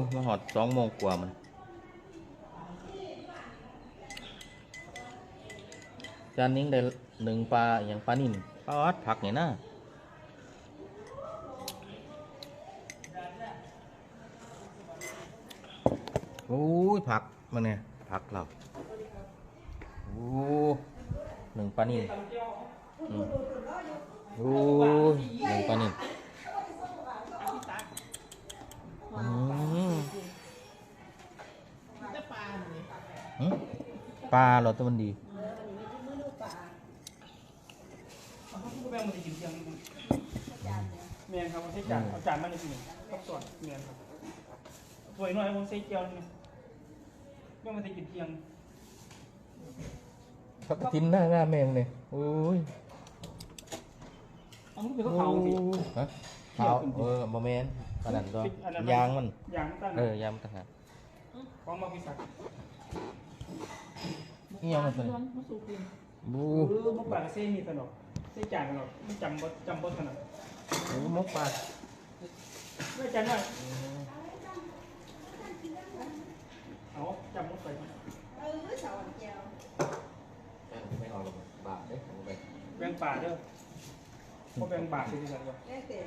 โอ้มาหอดสองโมงกว่ามันจานนิ้งได้หนึ่งปลาอย่างปลานิ่มปลาวัดผักเนี่ยนะโอ้ยผักมันเนี่ยผักเราโอ้หนึ่งปลานิ่มอืมโอ้หนึ่งปลานิ่ม ปลาเราตัวมันดีเอาเขาพูดแบงมันจะกินเที่ยงนี่เมียนครับเอาใส่จานเอาจานมาในที่นี่ครับส่วนเมียนครับถ้วยหน่อยผมใส่เจียวนี่แบงมันจะกินเที่ยงเขาก็ทิมหน้าหน้าแมงเนี่ยโอ้ยเอามันเป็นข้าวขาวสิฮะขาวเออบ่แมนอันนั้นก็ยางมันยางตั้งเออยางมันต่างหากของมาพิสัก นี่ยังมันเป็นมันสูบกินบูเออมันปลากระเซ่นี่ตลอดใส่จานตลอดมันจำบ่จำบ่ถนัดโอ้มกปลาไม่จานหน่อยเอาจำบ่ไปเออสาวแก้วไม่เอาหรอกบาทเด้เอาไปแบงป่าเด้อเพราะแบงป่าคือที่ไหนวะแม่เต๋